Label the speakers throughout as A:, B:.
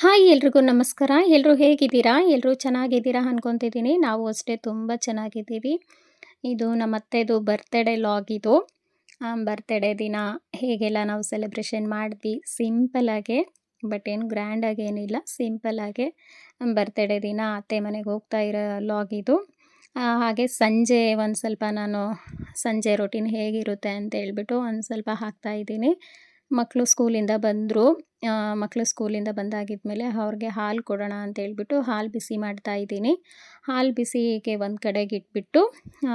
A: Hi ಎಲ್ರಿಗೂ ನಮಸ್ಕಾರ. ಎಲ್ಲರೂ ಹೇಗಿದ್ದೀರಾ? ಎಲ್ಲರೂ ಚೆನ್ನಾಗಿದ್ದೀರಾ ಅನ್ಕೊಂತಿದ್ದೀನಿ. ನಾವು ಅಷ್ಟೇ ತುಂಬ ಚೆನ್ನಾಗಿದ್ದೀವಿ. ಇದು ನಮ್ಮ ಅತ್ತೆದು ಬರ್ತ್‌ಡೇ ಲಾಗ್ ಇದು. ಬರ್ತ್‌ಡೇ ದಿನ ಹೇಗೆಲ್ಲ ನಾವು ಸೆಲೆಬ್ರೇಷನ್ ಮಾಡಿದ್ವಿ ಸಿಂಪಲಾಗೆ ಬಟ್ ಏನು ಗ್ರ್ಯಾಂಡಾಗಿ ಏನಿಲ್ಲ ಸಿಂಪಲಾಗೆ ಬರ್ತ್‌ಡೇ ದಿನ ಅತ್ತೆ ಮನೆಗೆ ಹೋಗ್ತಾ ಇರೋ ಲಾಗ್ ಇದು. ಹಾಗೆ ಸಂಜೆ ಒಂದು ಸ್ವಲ್ಪ ನಾನು, ಸಂಜೆ ರೊಟೀನ್ ಹೇಗಿರುತ್ತೆ ಅಂತ ಹೇಳ್ಬಿಟ್ಟು ಒಂದು ಸ್ವಲ್ಪ ಹಾಕ್ತಾ ಇದ್ದೀನಿ. ಮಕ್ಕಳು ಸ್ಕೂಲಿಂದ ಬಂದರು. ಮಕ್ಕಳು ಸ್ಕೂಲಿಂದ ಬಂದಾಗಿದ್ಮೇಲೆ ಅವ್ರಿಗೆ ಹಾಲು ಕೊಡೋಣ ಅಂತ ಹೇಳ್ಬಿಟ್ಟು ಹಾಲು ಬಿಸಿ ಮಾಡ್ತಾ ಇದ್ದೀನಿ. ಹಾಲು ಬಿಸಿಗೆ ಒಂದು ಕಡೆಗೆ ಇಟ್ಬಿಟ್ಟು,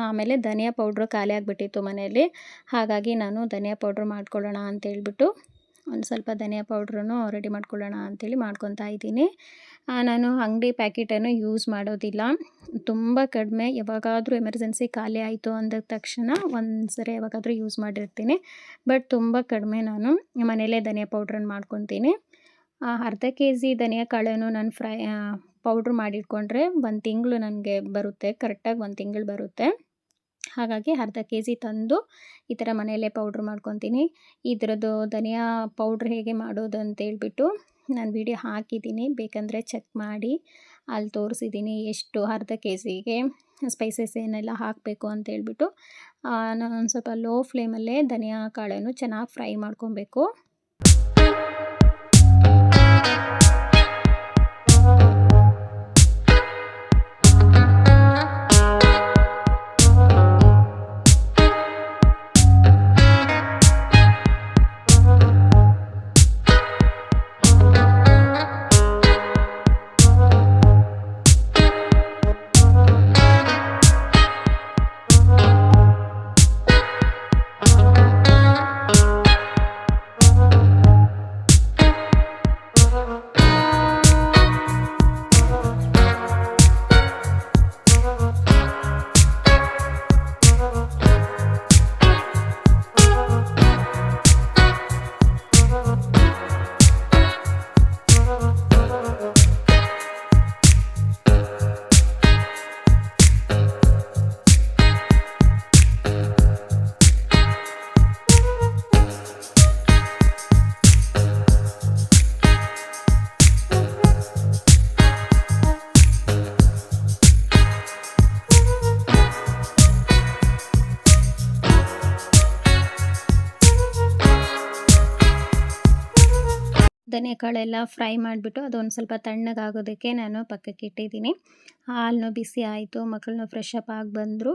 A: ಆಮೇಲೆ ಧನಿಯಾ ಪೌಡ್ರು ಖಾಲಿ ಆಗಿಬಿಟ್ಟಿತ್ತು ಮನೆಯಲ್ಲಿ. ಹಾಗಾಗಿ ನಾನು ಧನಿಯಾ ಪೌಡ್ರು ಮಾಡ್ಕೊಳ್ಳೋಣ ಅಂತ ಹೇಳ್ಬಿಟ್ಟು ಒಂದು ಸ್ವಲ್ಪ ಧನಿಯಾ ಪೌಡ್ರನ್ನು ರೆಡಿ ಮಾಡ್ಕೊಳ್ಳೋಣ ಅಂಥೇಳಿ ಮಾಡ್ಕೊತಾ ಇದ್ದೀನಿ. ನಾನು ಅಂಗಡಿ ಪ್ಯಾಕೆಟನ್ನು ಯೂಸ್ ಮಾಡೋದಿಲ್ಲ. ತುಂಬ ಕಡಿಮೆ, ಯಾವಾಗಾದರೂ ಎಮರ್ಜೆನ್ಸಿ ಖಾಲಿ ಆಯಿತು ಅಂದ ತಕ್ಷಣ ಒಂದು ಸರಿ ಯಾವಾಗಾದರೂ ಯೂಸ್ ಮಾಡಿರ್ತೀನಿ. ಬಟ್ ತುಂಬ ಕಡಿಮೆ ನಾನು ಮನೆಯಲ್ಲೇ ಧನಿಯಾ ಪೌಡ್ರನ್ನು ಮಾಡ್ಕೊತೀನಿ. ಅರ್ಧ ಕೆ ಜಿ ಧನಿಯಾ ಕಾಳನ್ನು ನಾನು ಫ್ರೈ ಪೌಡ್ರ್ ಮಾಡಿಟ್ಕೊಂಡ್ರೆ ಒಂದು ತಿಂಗಳು ನನಗೆ ಬರುತ್ತೆ, ಕರೆಕ್ಟಾಗಿ ಒಂದು ತಿಂಗಳು ಬರುತ್ತೆ. ಹಾಗಾಗಿ ಅರ್ಧ ಕೆ ಜಿ ತಂದು ಈ ಥರ ಮನೆಯಲ್ಲೇ ಪೌಡ್ರ್ ಮಾಡ್ಕೊತೀನಿ. ಇದರದ್ದು ಧನಿಯಾ ಪೌಡ್ರ್ ಹೇಗೆ ಮಾಡೋದು ಅಂತೇಳ್ಬಿಟ್ಟು ನಾನು ವಿಡಿಯೋ ಹಾಕಿದ್ದೀನಿ. ಬೇಕಂದರೆ ಚೆಕ್ ಮಾಡಿ. ಅಲ್ಲಿ ತೋರಿಸಿದ್ದೀನಿ ಎಷ್ಟು ಅರ್ಧ ಕೆ ಜಿಗೆ ಸ್ಪೈಸಸ್ ಏನೆಲ್ಲ ಹಾಕಬೇಕು ಅಂತೇಳ್ಬಿಟ್ಟು. ನಾನು ಒಂದು ಸ್ವಲ್ಪ ಲೋ ಫ್ಲೇಮಲ್ಲೇ ಧನಿಯಾ ಕಾಳನ್ನು ಚೆನ್ನಾಗಿ ಫ್ರೈ ಮಾಡ್ಕೊಬೇಕು. ಧನಿಯಾ ಕಾಳೆಲ್ಲ ಫ್ರೈ ಮಾಡಿಬಿಟ್ಟು ಅದೊಂದು ಸ್ವಲ್ಪ ತಣ್ಣಗಾಗೋದಕ್ಕೆ ನಾನು ಪಕ್ಕಕ್ಕೆ ಇಟ್ಟಿದ್ದೀನಿ. ಹಾಲು ಬಿಸಿ ಆಯಿತು. ಮಕ್ಕಳನ್ನು ಫ್ರೆಶ್ ಅಪ್ ಆಗಿ ಬಂದರು.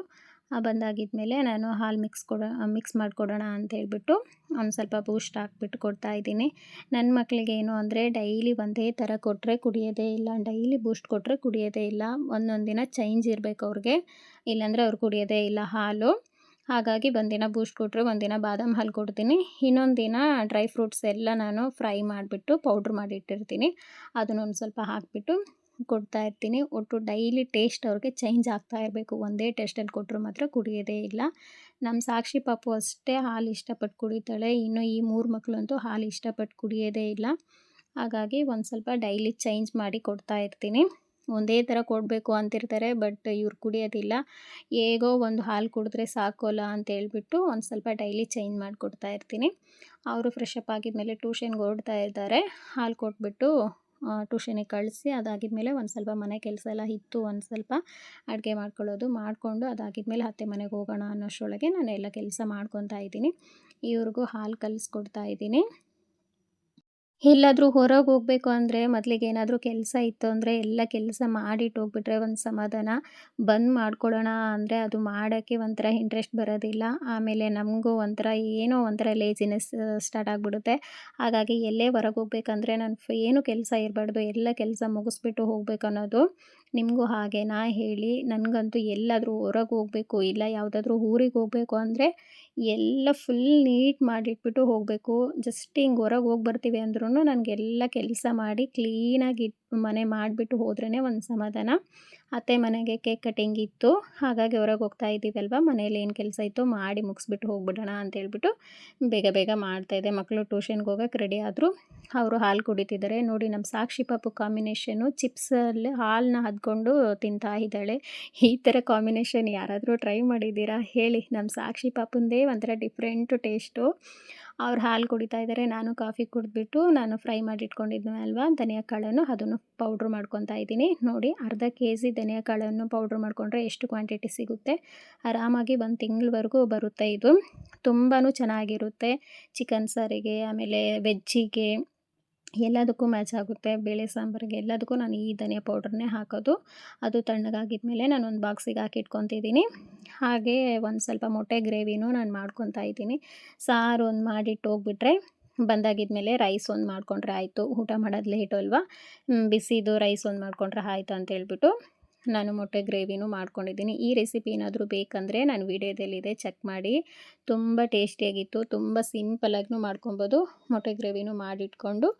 A: ಬಂದಾಗಿದ್ಮೇಲೆ ನಾನು ಹಾಲು ಮಿಕ್ಸ್ ಕೊಡೋ ಮಿಕ್ಸ್ ಮಾಡಿಕೊಡೋಣ ಅಂತ ಹೇಳ್ಬಿಟ್ಟು ಒಂದು ಸ್ವಲ್ಪ ಬೂಸ್ಟ್ ಹಾಕ್ಬಿಟ್ಟು ಕೊಡ್ತಾ ಇದ್ದೀನಿ. ನನ್ನ ಮಕ್ಕಳಿಗೆ ಏನು ಅಂದರೆ ಡೈಲಿ ಒಂದೇ ಥರ ಕೊಟ್ಟರೆ ಕುಡಿಯೋದೇ ಇಲ್ಲ. ಡೈಲಿ ಬೂಸ್ಟ್ ಕೊಟ್ಟರೆ ಕುಡಿಯೋದೇ ಇಲ್ಲ. ಒಂದೊಂದು ದಿನ ಚೇಂಜ್ ಇರಬೇಕು ಅವ್ರಿಗೆ. ಇಲ್ಲಾಂದರೆ ಅವ್ರು ಕುಡಿಯೋದೇ ಇಲ್ಲ ಹಾಲು. ಹಾಗಾಗಿ ಒಂದಿನ ಬೂಸ್ಟ್ ಕೊಟ್ಟರೆ ಒಂದಿನ ಬಾದಾಮ್ ಹಾಲು ಕೊಡ್ತೀನಿ. ಇನ್ನೊಂದು ದಿನ ಡ್ರೈ ಫ್ರೂಟ್ಸ್ ಎಲ್ಲ ನಾನು ಫ್ರೈ ಮಾಡಿಬಿಟ್ಟು ಪೌಡ್ರ್ ಮಾಡಿ ಇಟ್ಟಿರ್ತೀನಿ. ಅದನ್ನ ಒಂದು ಸ್ವಲ್ಪ ಹಾಕಿಬಿಟ್ಟು ಕೊಡ್ತಾ ಇರ್ತೀನಿ. ಒಟ್ಟು ಡೈಲಿ ಟೇಸ್ಟ್ ಅವ್ರಿಗೆ ಚೇಂಜ್ ಆಗ್ತಾ ಇರಬೇಕು. ಒಂದೇ ಟೇಸ್ಟಲ್ಲಿ ಕೊಟ್ಟರು ಮಾತ್ರ ಕುಡಿಯೋದೇ ಇಲ್ಲ. ನಮ್ಮ ಸಾಕ್ಷಿ ಪಾಪು ಅಷ್ಟೇ ಹಾಲು ಇಷ್ಟಪಟ್ಟು ಕುಡಿತಾಳೆ. ಇನ್ನು ಈ ಮೂರು ಮಕ್ಕಳಂತೂ ಹಾಲು ಇಷ್ಟಪಟ್ಟು ಕುಡಿಯೋದೇ ಇಲ್ಲ. ಹಾಗಾಗಿ ಒಂದು ಸ್ವಲ್ಪ ಡೈಲಿ ಚೇಂಜ್ ಮಾಡಿ ಕೊಡ್ತಾ ಇರ್ತೀನಿ. ಒಂದೇ ಥರ ಕೊಡಬೇಕು ಅಂತಿರ್ತಾರೆ, ಬಟ್ ಇವ್ರು ಕುಡಿಯೋದಿಲ್ಲ. ಹೇಗೋ ಒಂದು ಹಾಲು ಕುಡಿದ್ರೆ ಸಾಕೋಲ್ಲ ಅಂತ ಹೇಳ್ಬಿಟ್ಟು ಒಂದು ಸ್ವಲ್ಪ ಡೈಲಿ ಚೇಂಜ್ ಮಾಡಿಕೊಡ್ತಾ ಇರ್ತೀನಿ. ಅವರು ಫ್ರೆಶ್ ಅಪ್ ಆಗಿದ್ಮೇಲೆ ಟ್ಯೂಷನ್‌ಗೆ ಓಡ್ತಾ ಇದ್ದಾರೆ. ಹಾಲು ಕೊಟ್ಬಿಟ್ಟು ಟ್ಯೂಷನಿಗೆ ಕಳಿಸಿ, ಅದಾಗಿದ್ಮೇಲೆ ಒಂದು ಸ್ವಲ್ಪ ಮನೆ ಕೆಲಸ ಎಲ್ಲ ಇತ್ತು, ಒಂದು ಸ್ವಲ್ಪ ಅಡುಗೆ ಮಾಡ್ಕೊಳ್ಳೋದು. ಮಾಡಿಕೊಂಡು ಅದಾಗಿದ್ಮೇಲೆ ಅತ್ತೆ ಮನೆಗೆ ಹೋಗೋಣ ಅನ್ನೋಷ್ಟರೊಳಗೆ ನಾನು ಎಲ್ಲ ಕೆಲಸ ಮಾಡ್ಕೊತಾ ಇದ್ದೀನಿ. ಇವ್ರಿಗೂ ಹಾಲು ಕಲಿಸ್ಕೊಡ್ತಾ ಇದ್ದೀನಿ. ಎಲ್ಲಾದರೂ ಹೊರಗೆ ಹೋಗಬೇಕು ಅಂದರೆ ಮೊದಲಿಗೆ ಏನಾದರೂ ಕೆಲಸ ಇತ್ತು ಅಂದರೆ ಎಲ್ಲ ಕೆಲಸ ಮಾಡಿಟ್ಟು ಹೋಗ್ಬಿಟ್ರೆ ಒಂದು ಸಮಾಧಾನ. ಬಂದ್ ಮಾಡ್ಕೊಳ್ಳೋಣ ಅಂದರೆ ಅದು ಮಾಡೋಕ್ಕೆ ಒಂಥರ ಇಂಟ್ರೆಸ್ಟ್ ಬರೋದಿಲ್ಲ. ಆಮೇಲೆ ನಮಗೂ ಒಂಥರ ಏನೋ ಒಂಥರ ಲೇಜಿನೆಸ್ ಸ್ಟಾರ್ಟ್ ಆಗಿಬಿಡುತ್ತೆ. ಹಾಗಾಗಿ ಎಲ್ಲೇ ಹೊರಗೆ ಹೋಗ್ಬೇಕಂದ್ರೆ ನಾನು ಏನು ಕೆಲಸ ಇರಬಾರ್ದು, ಎಲ್ಲ ಕೆಲಸ ಮುಗಿಸ್ಬಿಟ್ಟು ಹೋಗ್ಬೇಕು ಅನ್ನೋದು. ನಿಮಗೂ ಹಾಗೆ ನಾ ಹೇಳಿ? ನನಗಂತೂ ಎಲ್ಲಾದರೂ ಹೊರಗೆ ಹೋಗಬೇಕು, ಇಲ್ಲ ಯಾವುದಾದ್ರೂ ಊರಿಗೆ ಹೋಗಬೇಕು ಅಂದರೆ ಎಲ್ಲ ಫುಲ್ ನೀಟ್ ಮಾಡಿಟ್ಬಿಟ್ಟು ಹೋಗಬೇಕು. ಜಸ್ಟ್ ಹಿಂಗೆ ಹೊರಗೆ ಹೋಗಿ ಬರ್ತೀವಿ ಅಂದ್ರೂ ನನಗೆಲ್ಲ ಕೆಲಸ ಮಾಡಿ ಕ್ಲೀನಾಗಿ ಮನೆ ಮಾಡಿಬಿಟ್ಟು ಹೋದ್ರೇ ಒಂದು ಸಮಾಧಾನ. ಅತ್ತೆ ಮನೆಗೆ ಕೇಕ್ ಕಟಿಂಗ್ ಇತ್ತು. ಹಾಗಾಗಿ ಹೊರಗೆ ಹೋಗ್ತಾ ಇದ್ದೀವಲ್ವ ಮನೇಲಿ ಏನು ಕೆಲಸ ಇತ್ತು ಮಾಡಿ ಮುಗಿಸ್ಬಿಟ್ಟು ಹೋಗ್ಬಿಡೋಣ ಅಂತೇಳ್ಬಿಟ್ಟು ಬೇಗ ಬೇಗ ಮಾಡ್ತಾಯಿದ್ದೆ. ಮಕ್ಕಳು ಟ್ಯೂಷನ್‌ಗೆ ಹೋಗೋಕ್ಕೆ ರೆಡಿ ಆದರೂ ಅವರು ಹಾಲು ಕುಡಿತಿದ್ದಾರೆ. ನೋಡಿ ನಮ್ಮ ಸಾಕ್ಷಿ ಪಾಪು ಕಾಂಬಿನೇಷನ್ನು ಚಿಪ್ಸಲ್ಲಿ ಹಾಲನ್ನ ಹದ್ಕೊಂಡು ತಿಂತಾ ಇದ್ದಾಳೆ. ಈ ಥರ ಕಾಂಬಿನೇಷನ್ ಯಾರಾದರೂ ಟ್ರೈ ಮಾಡಿದ್ದೀರಾ ಹೇಳಿ? ನಮ್ಮ ಸಾಕ್ಷಿ ಪಾಪುಂದೇ ಒಂಥರ ಡಿಫ್ರೆಂಟು ಟೇಸ್ಟು. ಅವ್ರು ಹಾಲು ಕುಡಿತಾ ಇದ್ದಾರೆ ನಾನು ಕಾಫಿ ಕುಡಿದ್ಬಿಟ್ಟು ನಾನು ಫ್ರೈ ಮಾಡಿ ಇಟ್ಕೊಂಡಿದ್ದೆ ಅಲ್ವಾ, ಧನಿಯಾ ಕಾಳನ್ನು ಅದನ್ನು ಪೌಡ್ರ್ ಮಾಡ್ಕೊತಾ ಇದ್ದೀನಿ. ನೋಡಿ, ಅರ್ಧ ಕೆ ಜಿ ಧನಿಯಾ ಕಾಳನ್ನು ಪೌಡ್ರ್ ಮಾಡಿಕೊಂಡ್ರೆ ಎಷ್ಟು ಕ್ವಾಂಟಿಟಿ ಸಿಗುತ್ತೆ? ಆರಾಮಾಗಿ ಒಂದು ತಿಂಗಳವರೆಗೂ ಬರುತ್ತೆ ಇದು. ತುಂಬಾ ಚೆನ್ನಾಗಿರುತ್ತೆ. ಚಿಕನ್ ಸಾರಿಗೆ, ಆಮೇಲೆ ವೆಜ್ಜಿಗೆ ಎಲ್ಲದಕ್ಕೂ ಮ್ಯಾಚ್ ಆಗುತ್ತೆ. ಬೇಳೆ ಸಾಂಬಾರಿಗೆ ಎಲ್ಲದಕ್ಕೂ ನಾನು ಈ ಧನಿಯಾ ಪೌಡ್ರನ್ನೇ ಹಾಕೋದು. ಅದು ತಣ್ಣಗಾಗಿದ್ಮೇಲೆ ನಾನು ಒಂದು ಬಾಕ್ಸಿಗೆ ಹಾಕಿ ಇಟ್ಕೊತಿದ್ದೀನಿ ಹಾಗೆ ಒಂದು ಸ್ವಲ್ಪ ಮೊಟ್ಟೆ ಗ್ರೇವಿನೂ ನಾನು ಮಾಡ್ಕೊತಾ ಇದ್ದೀನಿ. ಸಾರು ಒಂದು ಮಾಡಿಟ್ಟು ಹೋಗ್ಬಿಟ್ರೆ ಬಂದಾಗಿದ್ಮೇಲೆ ರೈಸ್ ಒಂದು ಮಾಡಿಕೊಂಡ್ರೆ ಆಯಿತು. ಊಟ ಮಾಡೋದು ಲೇಟು ಅಲ್ವಾ? ಬಿಸಿದು ರೈಸ್ ಒಂದು ಮಾಡಿಕೊಂಡ್ರೆ ಆಯಿತು ಅಂತ ಹೇಳ್ಬಿಟ್ಟು ನಾನು ಮೊಟ್ಟೆ ಗ್ರೇವಿನೂ ಮಾಡ್ಕೊಂಡಿದ್ದೀನಿ. ಈ ರೆಸಿಪಿ ಏನಾದರೂ ಬೇಕಂದರೆ ನಾನು ವೀಡಿಯೋದಲ್ಲಿದೆ ಚೆಕ್ ಮಾಡಿ. ತುಂಬ ಟೇಸ್ಟಿಯಾಗಿತ್ತು. ತುಂಬ ಸಿಂಪಲಾಗೂ ಮಾಡ್ಕೊಬೋದು. ಮೊಟ್ಟೆ ಗ್ರೇವಿನೂ ಮಾಡಿಟ್ಕೊಂಡು.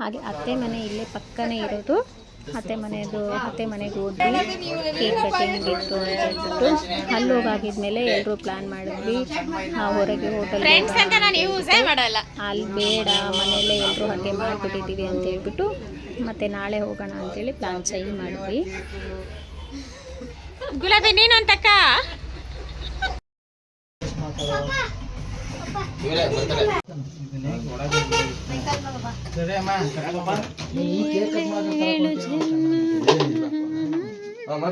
A: ಹಾಗೆ ಅತ್ತೆ ಮನೆ ಇಲ್ಲೇ ಪಕ್ಕನೇ ಇರೋದು. ಅತ್ತೆ ಮನೆಯದು ಅತ್ತೆ ಮನೆಗೆ ಹೋದ್ವಿ. ಕೇಕ್ ಕಟ್ಟಿಂಗ್ ಇತ್ತು ಅಂತ ಹೇಳ್ಬಿಟ್ಟು. ಅಲ್ಲಿ ಹೋಗಾಗಿದ್ಮೇಲೆ ಎಲ್ಲರೂ ಪ್ಲ್ಯಾನ್ ಮಾಡಿದ್ವಿ. ಆ ಹೊರಗೆ ಹೋಟೆಲ್ ಅಲ್ಲಿ ಬೇಡ ಮನೆಯಲ್ಲೇ ಎಲ್ಲರೂ ಹಾಗೆ ಮಾಡಿಬಿಟ್ಟಿದ್ದೀವಿ ಅಂತ ಹೇಳ್ಬಿಟ್ಟು ಮತ್ತು ನಾಳೆ ಹೋಗೋಣ ಅಂತೇಳಿ ಪ್ಲ್ಯಾನ್ ಚೇಂಜ್ ಮಾಡಿದ್ವಿ.
B: ಗುಲಾಬಿ ನೀನು ಅಂತಕ್ಕ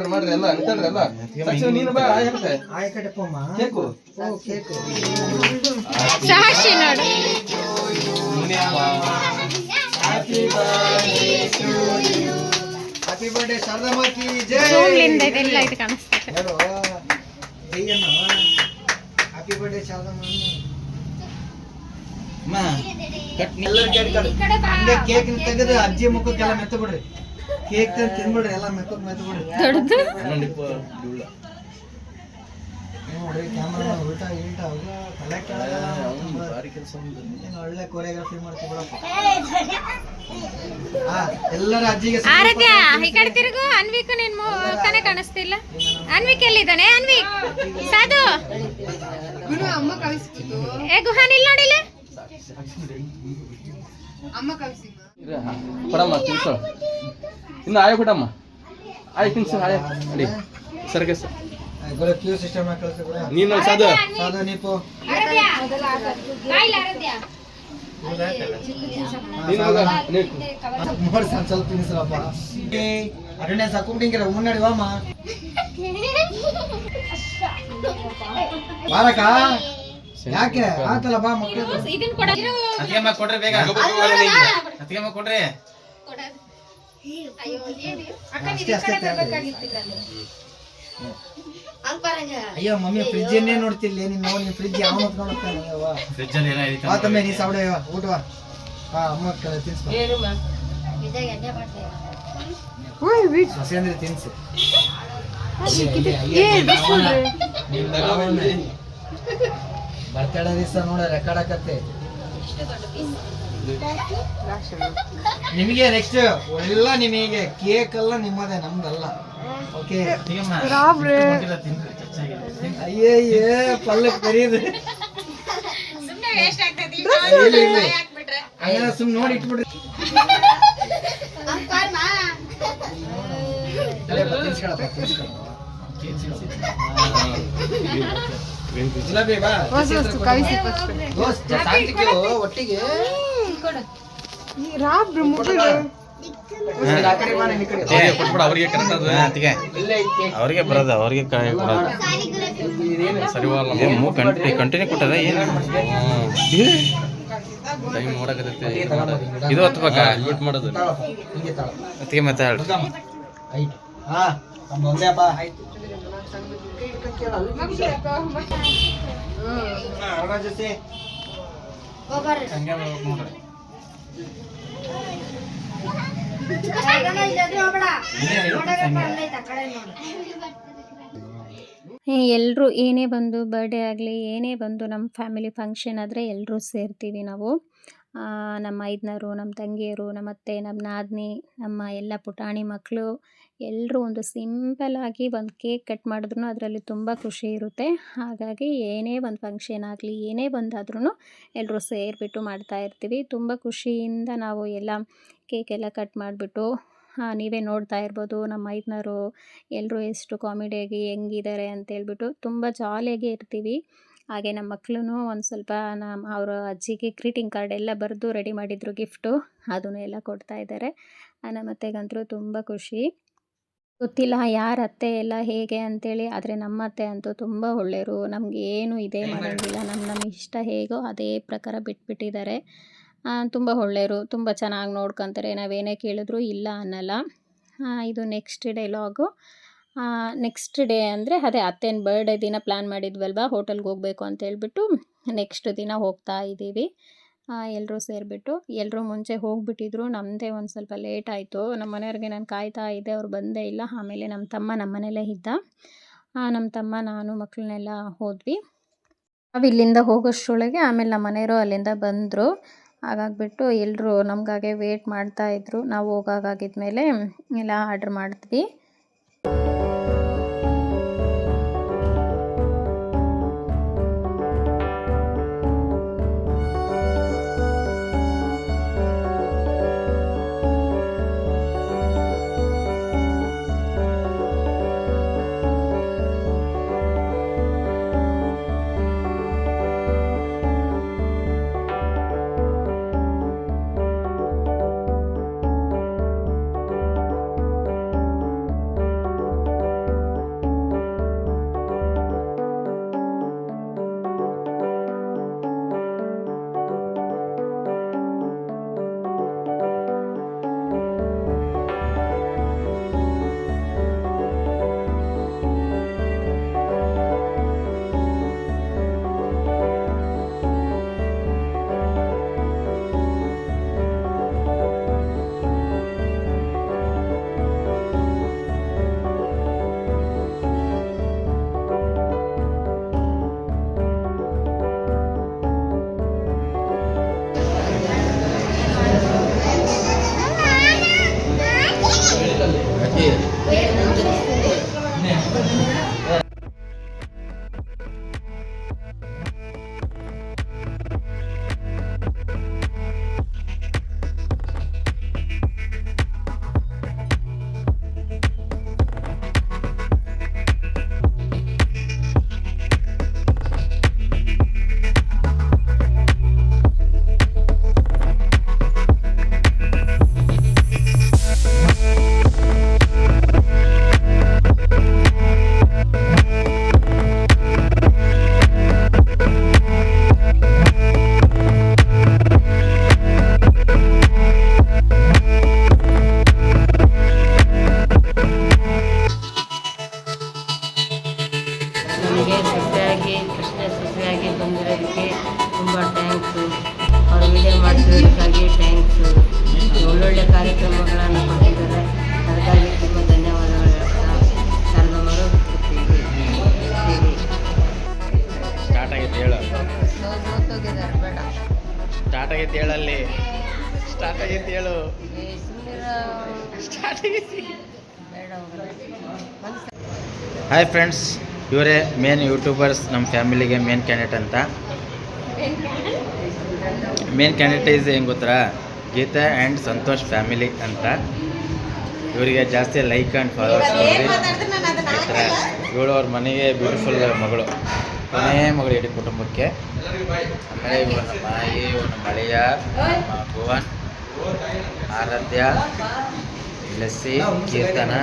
C: ಮಾಡ್ರಿ ಎಲ್ಲ ತಕ್ಷಣ ನೀನು ಬಾ
D: ಓ ಕೇಕು
B: ಸಾಕ್ಷಿ ನೋಡು
D: ಹ್ಯಾಪಿ ಬರ್ಡೇ ಶಾರದಮ್ಮ ಕಿ ಜೈ
B: ಜೂಮ್ಲಿಂದ ಇದೆಲ್ಲ ಇದು ಕಾಣಿಸ್ತೈತೆ
D: ಹೇಳು ಕೈಯನ್ನು ಹ್ಯಾಪಿ ಬರ್ಡೇ ಶಾರದಮ್ಮ ಎಲ್ಲರೂ ಕೇಕ್ ಕಟ್. ಹಂಗೆ ಕೇಕ್ ತೆಗೆದು ಅಜ್ಜಿ ಮುಖಕ್ಕೆಲ್ಲ ಮೆತ್ತ ಬಿಡ್ರಿ ಕೇಕ್ ತಂದು ತಿನ್ಬಿಡ್ರಿ ಎಲ್ಲ ಮೆತ್ತಕ್ ಮೆತ್ತ ಬಿಡ್ರಿ.
B: ದೊಡ್ಡದು?
D: ನೋಡ್ರಿ ಕ್ಯಾಮ್ರಾ ಉಲ್ಟಾ ಇಲ್ಟಾ ಅವಾಗ ತಲೆ ಕೆಳಗ
C: ಭಾರಿ ಕೆಲಸ
D: ಏನು ಒಳ್ಳೆ ಕೊರಿಯೋಗ್ರಫಿ ಮಾಡ್ತೀವಿ ಹಾ ಎಲ್ಲರ ಅಜ್ಜಿಗೆ ಸ್ವಲ್ಪ
B: ಆರಾಧ್ಯ ಈ ಕಡೆ ತಿರುಗು ಅನ್ವಿಕ್ ನಿನ್ ಮುಖನೇ ಕಾಣಿಸ್ತಿಲ್ಲ. ಅನ್ವಿಕ್ ಎಲ್ಲಿದ್ದಾನೆ? ಅನ್ವಿಕ್ ಸಾಧು. ಏ ಗುಹಾನ್ ಇಲ್ಲಿ. ನೋಡಿಲ್ಲ
C: ಕೊಡಮ್ಮ ತಿನ್ಸು. ಇನ್ನು ಆಯ ಕೊಡಮ್ಮ. ಆಯ್ ತಿನ್ಸು ಆಯ. ಅಡಿ. ಸರ್ಗೆ ಸರ್
D: ಕ್ಯೂ ಸಿಸ್ಟಮ್ ಕಳ್ಸಿ
C: ನೀನು ಸಾಧು.
D: ಸಾಧು ನೀಪು ಮೂರು ಸ್ವಲ್ಪ ತಿನ್ನಿಸ್ರಪ್ಪ ಅರಣ್ಯ ಸಾಕೊಂಡಿಂಗಿರ ಮುನ್ನಡಿ ವಾಮ ಬಾರಕ ಯಾಕೆ? ಆತಲ್ಲ ಬಾ ಮಕ್ಕಳು.
E: ಅತ್ತಿಗೆಮ್ಮ ಕೊಡ್ರಿ ಬೇಗ ಅತ್ತಿಗೆಮ್ಮ ಕೊಡ್ರಿ.
D: ಅಷ್ಟೇ ಅಷ್ಟೇ ಅಯ್ಯೋ ಮಮ್ಮಿ ಫ್ರಿಜ್ ಏನೇ ನೋಡ್ತಿಲ್ಲ? ನೀನು ನೋಡಿ ಫ್ರಿಜ್ ಯಾವ ಹೊತ್ಕೊಂಡು ಹೋಗ್ತಾನೆ.
E: ಫ್ರಿಜ್ ಅಲ್ಲಿ ಏನಾಯ್ತು
D: ಬಾ ತಮ್ಮೆ ನೀ ಸಾವಡೆ ಊಟವಾ ಹಾ ಅಮ್ಮ ತಿನ್ಸ್ಬಾ ಸಸಿ ಅಂದ್ರೆ ತಿನ್ಸು. ಬರ್ತಡೇ ದಿವಸ ನೋಡ ರೆಕಾರ್ಡ್ ಆಕತ್ತೆ ನಿಮಗೆ ನೆಕ್ಸ್ಟ್ ಎಲ್ಲ ನಿಮಗೆ ಕೇಕ್ ಎಲ್ಲ ನಿಮ್ಮದೇ ನಮ್ದಲ್ಲ. ಓಕೆ ಅಯ್ಯಯ್ಯೇ ಪಲ್ಲಕ್ ಕರೀದು ಹಂಗಾರೆ ಸುಮ್ ನೋಡಿ ಇಟ್ಬಿಡ್ರಿ. ಒಟ್ಟಿಗೆ.
C: ಅವ್ರಿಗೆ ಕರೆಕ್ಟ್ ಅದು
E: ಅವ್ರಿಗೆ ಬರೋದು ಅವ್ರಿಗೆ ಕೈ ಕೊಡೋದು.
C: ಸರಿ
E: ಕಂಟಿನ್ಯೂ ಕೊಟ್ಟದ ಏನು
C: ಟೈಮ್ ನೋಡಕತ್ತೈತಿ
E: ಇದು ಹತ್ಬೇಕ
C: ಮ್ಯೂಟ್ ಮಾಡೋದು.
D: ಹುಡ್ಗಮ್ಮ. ಐದು. ಹಾ ನಮ್ದು ಒಂದೇ ಅಪ್ಪ ಆಯ್ತು ಹಾ, ಅರುಣ ಜೊತೆ.
E: ಹಂಗೆ ಮಾಡ್ಬೇಕು ನೋಡ್ರಿ.
A: ಎಲ್ಲರೂ ಏನೇ ಬಂದು ಬರ್ಡೇ ಆಗಲಿ, ಏನೇ ಬಂದು ನಮ್ಮ ಫ್ಯಾಮಿಲಿ ಫಂಕ್ಷನ್ ಆದರೆ ಎಲ್ಲರೂ ಸೇರ್ತೀವಿ ನಾವು. ನಮ್ಮ ಐದನರು ನಮ್ಮ ತಂಗಿಯರು, ನಮ್ಮ ಅತ್ತೆ, ನಮ್ಮ ನಾದಿನಿ, ನಮ್ಮ ಎಲ್ಲ ಪುಟಾಣಿ ಮಕ್ಕಳು ಎಲ್ಲರೂ ಒಂದು ಸಿಂಪಲ್ಲಾಗಿ ಒಂದು ಕೇಕ್ ಕಟ್ ಮಾಡಿದ್ರು ಅದರಲ್ಲಿ ತುಂಬ ಖುಷಿ ಇರುತ್ತೆ. ಹಾಗಾಗಿ ಏನೇ ಒಂದು ಫಂಕ್ಷನ್ ಆಗಲಿ, ಏನೇ ಬಂದಾದ್ರೂ ಎಲ್ಲರೂ ಸೇರಿಬಿಟ್ಟು ಮಾಡ್ತಾ ಇರ್ತೀವಿ. ತುಂಬ ಖುಷಿಯಿಂದ ನಾವು ಎಲ್ಲ ಕೇಕ್ ಎಲ್ಲ ಕಟ್ ಮಾಡಿಬಿಟ್ಟು ನೀವೇ ನೋಡ್ತಾ ಇರ್ಬೋದು ನಮ್ಮ ಮೈದ್ನರು ಎಲ್ಲರೂ ಎಷ್ಟು ಕಾಮಿಡಿಯಾಗಿ ಹೆಂಗಿದ್ದಾರೆ ಅಂತೇಳ್ಬಿಟ್ಟು ತುಂಬ ಜಾಲಿಯಾಗಿ ಇರ್ತೀವಿ. ಹಾಗೆ ನಮ್ಮ ಮಕ್ಕಳೂ ಒಂದು ಸ್ವಲ್ಪ ನಮ್ಮ ಅವರ ಅಜ್ಜಿಗೆ ಗ್ರೀಟಿಂಗ್ ಕಾರ್ಡ್ ಎಲ್ಲ ಬರೆದು ರೆಡಿ ಮಾಡಿದರು ಗಿಫ್ಟು ಅದನ್ನು ಎಲ್ಲ ಕೊಡ್ತಾ ಇದ್ದಾರೆ. ನಮ್ಮ ಅತ್ತೆಗಂತೂ ತುಂಬ ಖುಷಿ. ಗೊತ್ತಿಲ್ಲ ಯಾರ ಅತ್ತೆ ಎಲ್ಲ ಹೇಗೆ ಅಂತೇಳಿ ಆದರೆ ನಮ್ಮ ಅತ್ತೆ ಅಂತೂ ತುಂಬ ಒಳ್ಳೆಯವರು. ನಮಗೆ ಏನು ಇದೇ ಮಾಡೋಂಗಿಲ್ಲ. ನಮ್ಮ ನಮ್ಮ ಇಷ್ಟ ಹೇಗೋ ಅದೇ ಪ್ರಕಾರ ಬಿಟ್ಬಿಟ್ಟಿದ್ದಾರೆ ತುಂಬ ಒಳ್ಳೆಯವರು. ತುಂಬ ಚೆನ್ನಾಗಿ ನೋಡ್ಕೊತಾರೆ. ನಾವೇನೇ ಕೇಳಿದ್ರು ಇಲ್ಲ ಅನ್ನಲ್ಲ. ಇದು ನೆಕ್ಸ್ಟ್ ಡೈಲಾಗು ನೆಕ್ಸ್ಟ್ ಡೇ ಅಂದರೆ ಅದೇ ಅತ್ತೇನು ಬರ್ಡೇ ದಿನ ಪ್ಲ್ಯಾನ್ ಮಾಡಿದ್ವಲ್ವ ಹೋಟೆಲ್ಗೆ ಹೋಗಬೇಕು ಅಂತ ಹೇಳ್ಬಿಟ್ಟು ನೆಕ್ಸ್ಟ್ ದಿನ ಹೋಗ್ತಾ ಇದ್ದೀವಿ. ಎಲ್ಲರೂ ಸೇರಿಬಿಟ್ಟು ಎಲ್ಲರೂ ಮುಂಚೆ ಹೋಗಿಬಿಟ್ಟಿದ್ರು. ನಮ್ಮದೇ ಒಂದು ಸ್ವಲ್ಪ ಲೇಟ್ ಆಯಿತು. ನಮ್ಮ ಮನೆಯವ್ರಿಗೆ ನಾನು ಕಾಯ್ತಾ ಇದ್ದೆ. ಅವ್ರು ಬಂದೇ ಇಲ್ಲ. ಆಮೇಲೆ ನಮ್ಮ ತಮ್ಮ ನಮ್ಮ ಮನೇಲೇ ಇದ್ದ. ನಮ್ಮ ತಮ್ಮ, ನಾನು ಮಕ್ಕಳನ್ನೆಲ್ಲ ಹೋದ್ವಿ. ನಾವು ಇಲ್ಲಿಂದ ಹೋಗೋಷ್ಟ್ರೊಳಗೆ ಆಮೇಲೆ ನಮ್ಮ ಮನೆಯವರು ಅಲ್ಲಿಂದ ಬಂದರು. ಹಾಗಾಗ್ಬಿಟ್ಟು ಎಲ್ಲರೂ ನಮಗಾಗೆ ವೇಟ್ ಮಾಡ್ತಾ ಇದ್ರು. ನಾವು ಹೋಗಾಗಿದ್ಮೇಲೆ ಎಲ್ಲ ಆರ್ಡ್ರ್ ಮಾಡಿದ್ವಿ.
E: ಸ್ಟಾರ್ಟ್ ಆಗೈತೆ ಹೇಳಲ್ಲಿ. ಸ್ಟಾರ್ಟ್ ಆಗೈತೆ ಹೇಳು. ಸ್ಟಾರ್ಟ್ ಆಗೈತಿ ಹಾಯ್ ಫ್ರೆಂಡ್ಸ್ ಇವರೇ ಮೇನ್ ಯೂಟ್ಯೂಬರ್ಸ್ ನಮ್ಮ ಫ್ಯಾಮಿಲಿಗೆ ಮೇನ್ ಕ್ಯಾಂಡಿಡೇಟ್ ಅಂತ. ಮೇನ್ ಕ್ಯಾಂಡಿಡೇಟ್ ಇಸ್ ಏನು ಗೊತ್ತಾ ಗೀತಾ ಆ್ಯಂಡ್ ಸಂತೋಷ್ ಫ್ಯಾಮಿಲಿ ಅಂತ. ಇವರಿಗೆ ಜಾಸ್ತಿ ಲೈಕ್ ಆ್ಯಂಡ್ ಫಾಲೋವರ್ಸ್ ಇವಳು ಅವ್ರ ಮನೆಗೆ ಬ್ಯೂಟಿಫುಲ್ ಮಗಳು. ಕೊನೆಯ ಮಗಳು ಇಡೀ ಕುಟುಂಬಕ್ಕೆ. ಆಮೇಲೆ ಇವರು ನಮ್ಮ ಮಾಯಿ ಇವ್ರು ನಮ್ಮ ಅಳಿಯ ನಮ್ಮ ಭುವನ್, ಆರಾಧ್ಯ, ಲಸ್ಸಿ, ಕೀರ್ತನ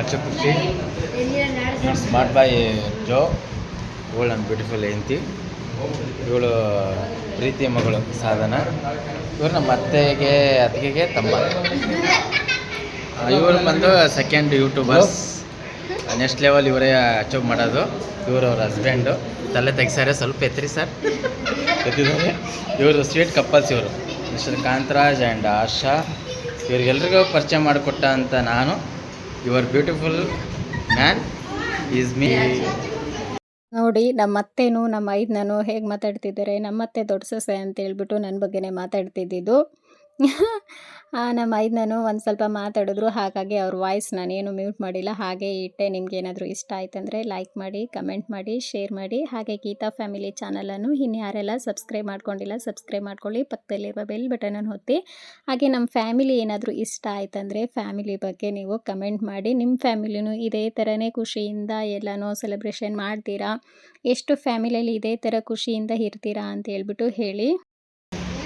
E: ಅಚ್ಚುಕುಟ್ಟಿ ಸ್ಮಾರ್ಟ್ ಬಾಯ್ ಜೋ, ಇವಳು ನನ್ನ ಬ್ಯೂಟಿಫುಲ್ ಹೆಂಡತಿ. ಇವಳು ಪ್ರೀತಿಯ ಮಗಳು, ಸಾಧನ. ಇವರು ನಮ್ಮ ಅತ್ತೆಗೆ, ಅತ್ತಿಗೆಗೆ ತಮ್ಮ. ಇವರು ಬಂದು ಸೆಕೆಂಡ್ ಯೂಟ್ಯೂಬರ್ಸ್ ನೆಕ್ಸ್ಟ್ ಲೆವೆಲ್ ಇವರೇ ಅಚೀವ್ ಮಾಡೋದು. ಇವರು ಅವ್ರ ಹಸ್ಬೆಂಡು ತಲೆ ತೆಗ್ಸಾರೆ ಸ್ವಲ್ಪ ಎತ್ತರಿ ಸರ್ ಎತ್ತಿದ್ದಾರೆ. ಇವರು ಸ್ವೀಟ್ ಕಪ್ಪಲ್ಸ್ ಇವರು. Mister Kantharaj and Asha. ಇವ್ರಿಗೆಲ್ರಿಗೂ ಪರಿಚಯ ಮಾಡಿಕೊಟ್ಟ ಅಂತ ನಾನು. Your beautiful man is me
A: ನೋಡಿ ನಮ್ಮ ಅತ್ತೆನೂ ನಮ್ಮ ಐದನೂ ಹೇಗೆ ಮಾತಾಡ್ತಿದ್ದಾರೆ? ನಮ್ಮತ್ತೆ ದೊಡ್ಡ ಸೊಸೆ ಅಂತ ಹೇಳ್ಬಿಟ್ಟು ನನ್ನ ಬಗ್ಗೆನೇ ಮಾತಾಡ್ತಿದ್ದಿದ್ದು. ನಮ್ಮ ಐದನೂ ಒಂದು ಸ್ವಲ್ಪ ಮಾತಾಡಿದ್ರು, ಹಾಗಾಗಿ ಅವ್ರ ವಾಯ್ಸ್ ನಾನೇನು ಮ್ಯೂಟ್ ಮಾಡಿಲ್ಲ. ಹಾಗೆ ಇಟ್ಟೆ, ನಿಮ್ಗೆ ಏನಾದರೂ ಇಷ್ಟ ಆಯ್ತಂದರೆ ಲೈಕ್ ಮಾಡಿ ಕಮೆಂಟ್ ಮಾಡಿ ಶೇರ್ ಮಾಡಿ. ಹಾಗೆ ಗೀತಾ ಫ್ಯಾಮಿಲಿ ಚಾನಲನ್ನು ಇನ್ಯಾರೆಲ್ಲ ಸಬ್ಸ್ಕ್ರೈಬ್ ಮಾಡ್ಕೊಂಡಿಲ್ಲ ಸಬ್ಸ್ಕ್ರೈಬ್ ಮಾಡ್ಕೊಳ್ಳಿ. ಪಕ್ಕದಲ್ಲಿರುವ ಬೆಲ್ ಬಟನನ್ನು ಹೊತ್ತಿ ಹಾಗೆ ನಮ್ಮ ಫ್ಯಾಮಿಲಿ ಏನಾದರೂ ಇಷ್ಟ ಆಯ್ತಂದರೆ ಫ್ಯಾಮಿಲಿ ಬಗ್ಗೆ ನೀವು ಕಮೆಂಟ್ ಮಾಡಿ. ನಿಮ್ಮ ಫ್ಯಾಮಿಲಿನೂ ಇದೇ ಥರನೇ ಖುಷಿಯಿಂದ ಎಲ್ಲನೂ ಸೆಲೆಬ್ರೇಷನ್ ಮಾಡ್ತೀರಾ? ಎಷ್ಟು ಫ್ಯಾಮಿಲಿಯಲ್ಲಿ ಇದೇ ಥರ ಖುಷಿಯಿಂದ ಇರ್ತೀರಾ ಅಂತ ಹೇಳ್ಬಿಟ್ಟು ಹೇಳಿ.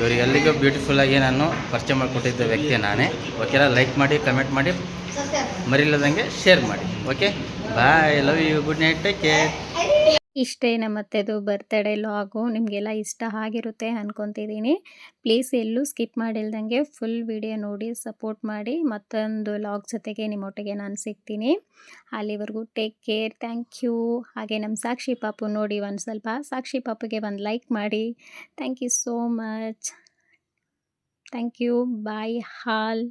E: ಇವರಿಗೆಲ್ಲಿಗೂ ಬ್ಯೂಟಿಫುಲ್ಲಾಗಿ ನಾನು ಪರಿಚಯ ಮಾಡಿಕೊಟ್ಟಿದ್ದ ವ್ಯಕ್ತಿ ನಾನೇ. ಓಕೆಲ್ಲ ಲೈಕ್ ಮಾಡಿ ಕಮೆಂಟ್ ಮಾಡಿ ಮರಿಲ್ಲದಂಗೆ ಶೇರ್ ಮಾಡಿ. Okay bye love you good night take care
A: ಇಷ್ಟೇ ನಮ್ಮತ್ತೆದು ಬರ್ತಡೇ ಲಾಗು ನಿಮಗೆಲ್ಲ ಇಷ್ಟ ಆಗಿರುತ್ತೆ ಅಂದ್ಕೊತಿದ್ದೀನಿ ಪ್ಲೀಸ್ ಎಲ್ಲೂ ಸ್ಕಿಪ್ ಮಾಡಿಲ್ದಂಗೆ ಫುಲ್ ವಿಡಿಯೋ ನೋಡಿ ಸಪೋರ್ಟ್ ಮಾಡಿ ಮತ್ತೊಂದು ಲಾಗ್ ಜೊತೆಗೆ ನಿಮ್ಮೊಟ್ಟಿಗೆ ನಾನು ಸಿಗ್ತೀನಿ. ಅಲ್ಲಿವರೆಗೂ ಟೇಕ್ ಕೇರ್ ಥ್ಯಾಂಕ್ ಯು ಹಾಗೆ ನಮ್ಮ ಸಾಕ್ಷಿ ಪಾಪು ನೋಡಿ ಒಂದು ಸ್ವಲ್ಪ, ಸಾಕ್ಷಿ ಪಾಪುಗೆ ಒಂದು ಲೈಕ್ ಮಾಡಿ. Thank you so much thank you bye hall.